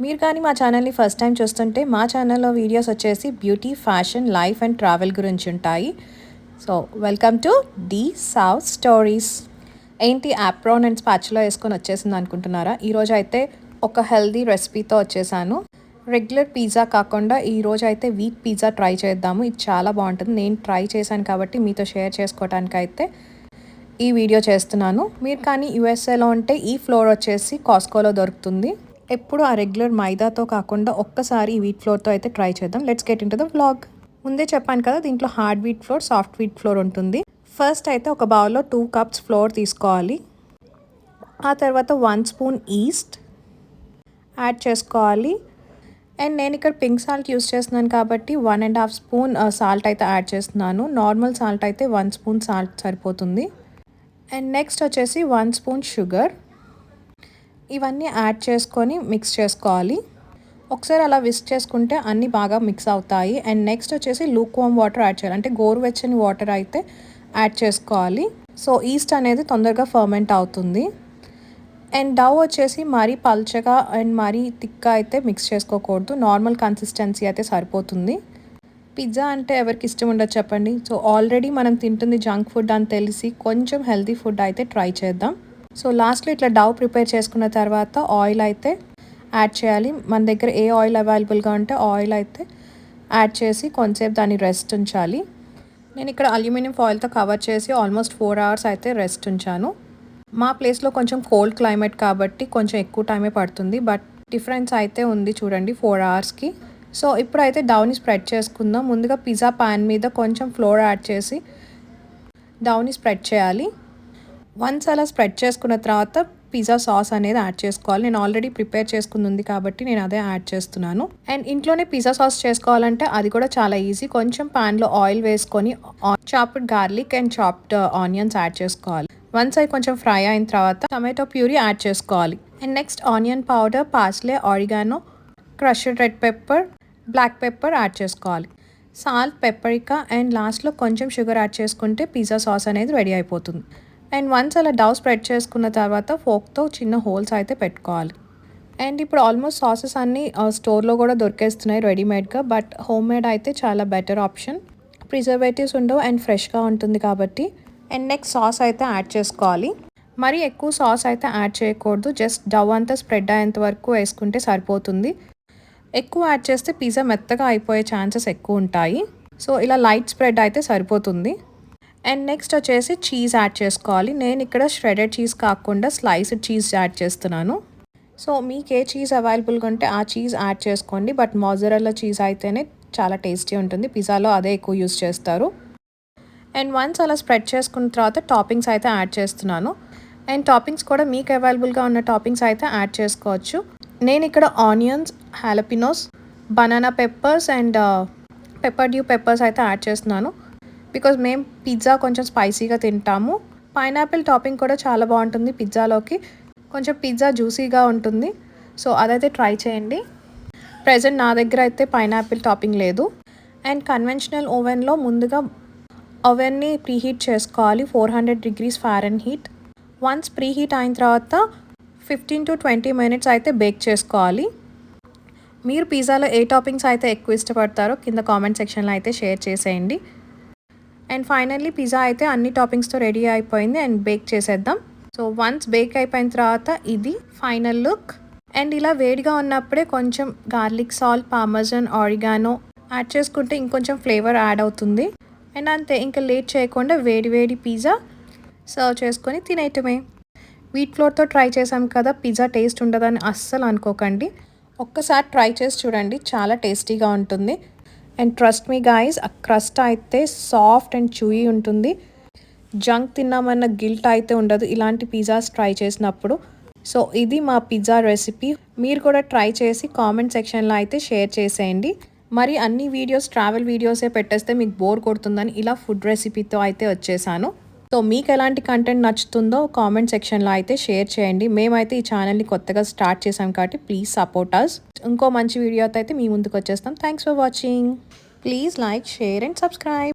మీరు కానీ మా ఛానల్ని ఫస్ట్ టైం చూస్తుంటే మా ఛానల్లో వీడియోస్ వచ్చేసి beauty fashion life and travel గురించి ఉంటాయి. So welcome to the south stories ఏంటి యాప్రాన్ అండ్ స్పాచ్లో వేసుకొని వచ్చేసింది అనుకుంటున్నారా? ఈరోజు అయితే ఒక హెల్దీ రెసిపీతో వచ్చేసాను. రెగ్యులర్ పిజ్జా కాకుండా ఈరోజు అయితే వీట్ పిజ్జా ట్రై చేద్దాము. ఇది చాలా బాగుంటుంది. నేను ట్రై చేశాను కాబట్టి మీతో షేర్ చేసుకోవడానికి అయితే ఈ వీడియో చేస్తున్నాను. మీరు కానీ యూఎస్ఏలో ఉంటే ఈ ఫ్లోర్ వచ్చేసి కాస్కోలో దొరుకుతుంది. ఎప్పుడు ఆ రెగ్యులర్ మైదాతో కాకుండా ఒక్కసారి ఈ వీట్ ఫ్లోర్తో అయితే ట్రై చేద్దాం. Let's get into the vlog ముందే చెప్పాను కదా దీంట్లో hard wheat flour soft wheat flour ఉంటుంది. ఫస్ట్ అయితే ఒక బౌల్లో టూ కప్స్ ఫ్లోర్ తీసుకోవాలి. ఆ తర్వాత వన్ స్పూన్ ఈస్ట్ యాడ్ చేసుకోవాలి. అండ్ నేను ఇక్కడ పింక్ సాల్ట్ యూస్ చేస్తున్నాను కాబట్టి one and half spoon salt అయితే యాడ్ చేస్తున్నాను. నార్మల్ సాల్ట్ అయితే వన్ స్పూన్ సాల్ట్ సరిపోతుంది. అండ్ నెక్స్ట్ వచ్చేసి వన్ స్పూన్ షుగర్. ఇవన్నీ యాడ్ చేసుకొని మిక్స్ చేసుకోవాలి. ఒకసారి అలా విస్క్ చేసుకుంటే అన్నీ బాగా మిక్స్ అవుతాయి. అండ్ నెక్స్ట్ వచ్చేసి లూక్ వామ్ వాటర్ యాడ్ చేయాలి. అంటే గోరువెచ్చని వాటర్ అయితే యాడ్ చేసుకోవాలి. సో ఈస్ట్ అనేది తొందరగా ఫర్మెంట్ అవుతుంది. అండ్ డవ్ వచ్చేసి మరీ పల్చగా అండ్ మరీ థిక్గా అయితే మిక్స్ చేసుకోకూడదు. నార్మల్ కన్సిస్టెన్సీ అయితే సరిపోతుంది. పిజ్జా అంటే ఎవరికి ఇష్టం ఉండదు చెప్పండి. సో ఆల్రెడీ మనం తింటుంది జంక్ ఫుడ్ అని తెలిసి కొంచెం హెల్తీ ఫుడ్ అయితే ట్రై చేద్దాం. సో లాస్ట్లో ఇట్లా డవ్ ప్రిపేర్ చేసుకున్న తర్వాత ఆయిల్ అయితే యాడ్ చేయాలి. మన దగ్గర ఏ ఆయిల్ అవైలబుల్గా ఉంటే ఆయిల్ అయితే యాడ్ చేసి కొంచెంసేపు దాన్ని రెస్ట్ ఉంచాలి. నేను ఇక్కడ అల్యూమినియం ఫాయిల్తో కవర్ చేసి ఆల్మోస్ట్ ఫోర్ అవర్స్ అయితే రెస్ట్ ఉంచాను. మా ప్లేస్లో కొంచెం కోల్డ్ క్లైమేట్ కాబట్టి కొంచెం ఎక్కువ టైమే పడుతుంది. బట్ డిఫరెన్స్ అయితే ఉంది చూడండి ఫోర్ అవర్స్కి. సో ఇప్పుడైతే డౌని స్ప్రెడ్ చేసుకుందాం. ముందుగా పిజ్జా పాన్ మీద కొంచెం ఫ్లోర్ యాడ్ చేసి డౌని స్ప్రెడ్ చేయాలి. వన్స్ అలా స్ప్రెడ్ చేసుకున్న తర్వాత పిజ్జా సాస్ అనేది యాడ్ చేసుకోవాలి. నేను ఆల్రెడీ ప్రిపేర్ చేసుకుంది ఉంది కాబట్టి నేను అదే యాడ్ చేస్తున్నాను. అండ్ ఇంట్లోనే పిజ్జా సాస్ చేసుకోవాలంటే అది కూడా చాలా ఈజీ. కొంచెం ప్యాన్లో ఆయిల్ వేసుకొని chopped garlic and chopped onions add చేసుకోవాలి. వన్స్ అవి కొంచెం ఫ్రై అయిన తర్వాత టమాటో ప్యూరీ యాడ్ చేసుకోవాలి. And next onion powder parsley oregano crushed red pepper black pepper add చేసుకోవాలి. సాల్ట్ పెప్పరికా అండ్ లాస్ట్లో కొంచెం షుగర్ యాడ్ చేసుకుంటే పిజ్జా సాస్ అనేది రెడీ అయిపోతుంది. అండ్ వన్స్ అలా డవ్ స్ప్రెడ్ చేసుకున్న తర్వాత ఫోక్తో చిన్న హోల్స్ అయితే పెట్టుకోవాలి. అండ్ ఇప్పుడు ఆల్మోస్ట్ సాసెస్ అన్నీ uh, స్టోర్లో కూడా దొరికేస్తున్నాయి రెడీమేడ్గా బట్ హోమ్ మేడ్ అయితే చాలా బెటర్ ఆప్షన్ ప్రిజర్వేటివ్స్ ఉండవు అండ్ ఫ్రెష్గా ఉంటుంది కాబట్టి. అండ్ నెక్స్ట్ సాస్ అయితే యాడ్ చేసుకోవాలి. మరి ఎక్కువ సాస్ అయితే యాడ్ చేయకూడదు. జస్ట్ డవ్ అంతా స్ప్రెడ్ అయ్యేంత వరకు వేసుకుంటే సరిపోతుంది. ఎక్కువ యాడ్ చేస్తే పిజ్జా మెత్తగా అయిపోయే ఛాన్సెస్ ఎక్కువ ఉంటాయి. సో ఇలా లైట్ స్ప్రెడ్ అయితే సరిపోతుంది. అండ్ నెక్స్ట్ వచ్చేసి చీజ్ యాడ్ చేసుకోవాలి. నేను ఇక్కడ ష్రెడెడ్ చీజ్ కాకుండా స్లైస్డ్ చీజ్ యాడ్ చేస్తున్నాను. సో మీకు ఏ చీజ్ అవైలబుల్గా ఉంటే ఆ చీజ్ యాడ్ చేసుకోండి. బట్ మాజరల్లా చీజ్ అయితేనే చాలా టేస్టీ ఉంటుంది. పిజ్జాలో అదే ఎక్కువ యూస్ చేస్తారు. అండ్ వన్స్ అలా స్ప్రెడ్ చేసుకున్న తర్వాత టాపింగ్స్ అయితే యాడ్ చేస్తున్నాను. అండ్ టాపింగ్స్ కూడా మీకు అవైలబుల్గా ఉన్న టాపింగ్స్ అయితే యాడ్ చేసుకోవచ్చు. నేను ఇక్కడ onions jalapenos banana peppers and peppadew peppers అయితే యాడ్ చేస్తున్నాను. బికాజ్ మేము పిజ్జా కొంచెం స్పైసీగా తింటాము. పైనాపిల్ టాపింగ్ కూడా చాలా బాగుంటుంది పిజ్జాలోకి కొంచెం పిజ్జా జ్యూసీగా ఉంటుంది. సో అదైతే ట్రై చేయండి. ప్రజెంట్ నా దగ్గర అయితే పైనాపిల్ టాపింగ్ లేదు. అండ్ కన్వెన్షనల్ ఓవెన్లో ముందుగా ఓవెన్ని ప్రీహీట్ చేసుకోవాలి. Four hundred degrees fahrenheit and heat once preheat అయిన తర్వాత ఫిఫ్టీన్ టు ట్వంటీ మినిట్స్ అయితే బేక్ చేసుకోవాలి. మీరు పిజ్జాలో ఏ టాపింగ్స్ అయితే ఎక్కువ ఇష్టపడతారో కింద కామెంట్ సెక్షన్లో అయితే షేర్ చేసేయండి. అండ్ ఫైనల్లీ పిజ్జా అయితే అన్ని టాపింగ్స్తో రెడీ అయిపోయింది అండ్ బేక్ చేసేద్దాం. సో వన్స్ బేక్ అయిపోయిన తర్వాత ఇది ఫైనల్ లుక్ అండ్ ఇలా వేడిగా ఉన్నప్పుడే కొంచెం garlic salt parmesan oregano add చేసుకుంటే ఇంకొంచెం ఫ్లేవర్ యాడ్ అవుతుంది. అండ్ అంతే ఇంకా లేట్ చేయకుండా వేడి వేడి పిజ్జా సర్వ్ చేసుకొని తినేయటమే. వీట్ ఫ్లోర్తో ట్రై చేసాం కదా పిజ్జా టేస్ట్ ఉండదని అస్సలు అనుకోకండి. ఒక్కసారి ట్రై చేసి చూడండి చాలా టేస్టీగా ఉంటుంది. అండ్ ట్రస్ట్ మీ గాయస్ ఆ క్రస్ట్ అయితే సాఫ్ట్ అండ్ చూయి ఉంటుంది. జంక్ తిన్నామన్న గిల్ట్ అయితే ఉండదు. ఇలాంటి పిజ్జాస్ ట్రై చేసినప్పుడు. సో ఇది మా పిజ్జా రెసిపీ మీరు కూడా ట్రై చేసి కామెంట్ సెక్షన్లో అయితే షేర్ చేసేయండి. మరి అన్ని వీడియోస్ ట్రావెల్ వీడియోసే పెట్టేస్తే మీకు బోర్ కొడుతుందని ఇలా ఫుడ్ రెసిపీతో అయితే వచ్చేసాను. సో మీకు ఎలాంటి కంటెంట్ నచ్చుతుందో కామెంట్ సెక్షన్లో అయితే షేర్ చేయండి. మేమైతే ఈ ఛానల్ని కొత్తగా స్టార్ట్ చేసాం కాబట్టి ప్లీజ్ సపోర్ట్ అస్ ఇంకో మంచి వీడియోతో అయితే మీ ముందుకు వచ్చేస్తాం. Thanks for watching please like share and subscribe